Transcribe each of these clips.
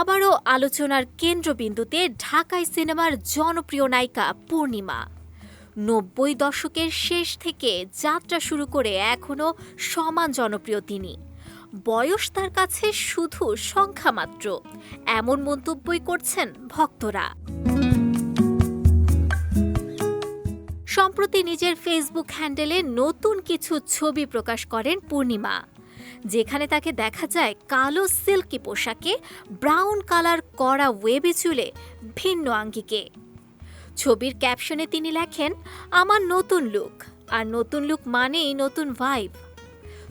আবারও আলোচনার কেন্দ্রবিন্দুতে ঢাকাই সিনেমার জনপ্রিয় নায়িকা পূর্ণিমা। নব্বই দশকের শেষ থেকে যাত্রা শুরু করে এখনও সমান জনপ্রিয় তিনি। বয়স তার কাছে শুধু সংখ্যা মাত্র। এমন মন্তব্যই করছেন ভক্তরা। সম্প্রতি নিজের ফেসবুক হ্যান্ডেলে নতুন কিছু ছবি প্রকাশ করেন পূর্ণিমা। যেখানে তাকে দেখা যায় কালো সিল্কি পোশাকে, ব্রাউন কালার করা ওয়েবে চুলে ভিন্ন আঙ্গিকে। ছবির ক্যাপশনে তিনি লেখেন, আমার নতুন লুক। আর নতুন লুক মানেই নতুন ভাইব।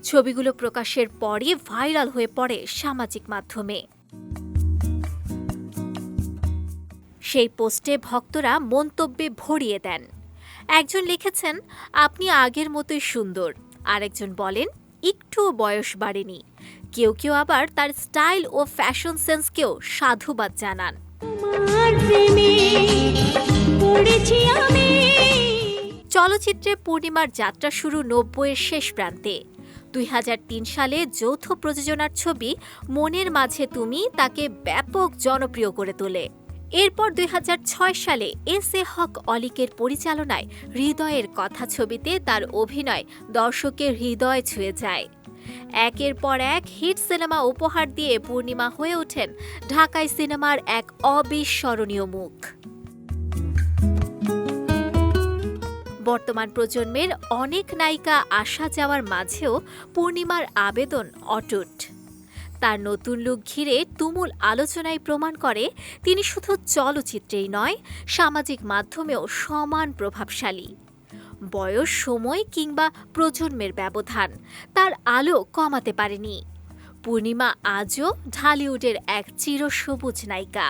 ছবিগুলো প্রকাশের পরই ভাইরাল হয়ে পড়ে সামাজিক মাধ্যমে। সেই পোস্টে ভক্তরা মন্তব্যে ভরিয়ে দেন। একজন লিখেছেন, আপনি আগের মতোই সুন্দর। আরেকজন বলেন একটুও বয়স বাড়েনি। কেউ কেউ আবার তার স্টাইল ও ফ্যাশন সেন্সকেও সাধুবাদ জানান। চলচ্চিত্রে পূর্ণিমার যাত্রা শুরু নব্বইয়ের শেষ প্রান্তে। দুই হাজার তিন সালে যৌথ প্রযোজনার ছবি মনের মাঝে তুমি তাকে ব্যাপক জনপ্রিয় করে তোলে। এরপর দুই হাজার ছয় সালে এস এ হক অলিকের পরিচালনায় হৃদয়ের কথা ছবিতে তার অভিনয় দর্শকের হৃদয় ছুঁয়ে যায়। একের পর এক হিট সিনেমা উপহার দিয়ে পূর্ণিমা হয়ে ওঠেন ঢাকাই সিনেমার এক অবিস্মরণীয় মুখ। বর্তমান প্রজন্মের অনেক নায়িকা আসা যাওয়ার মাঝেও পূর্ণিমার আবেদন অটুট। তার নতুন লুক ঘিরে তুমুল আলোচনায় প্রমাণ করে তিনি শুধু চলচ্চিত্রেই নয়, সামাজিক মাধ্যমেও সমান প্রভাবশালী। বয়স, সময় কিংবা প্রজন্মের ব্যবধান, তার আলো কমাতে পারেনি। পূর্ণিমা আজও ঢালিউডের এক চিরসবুজ নায়িকা।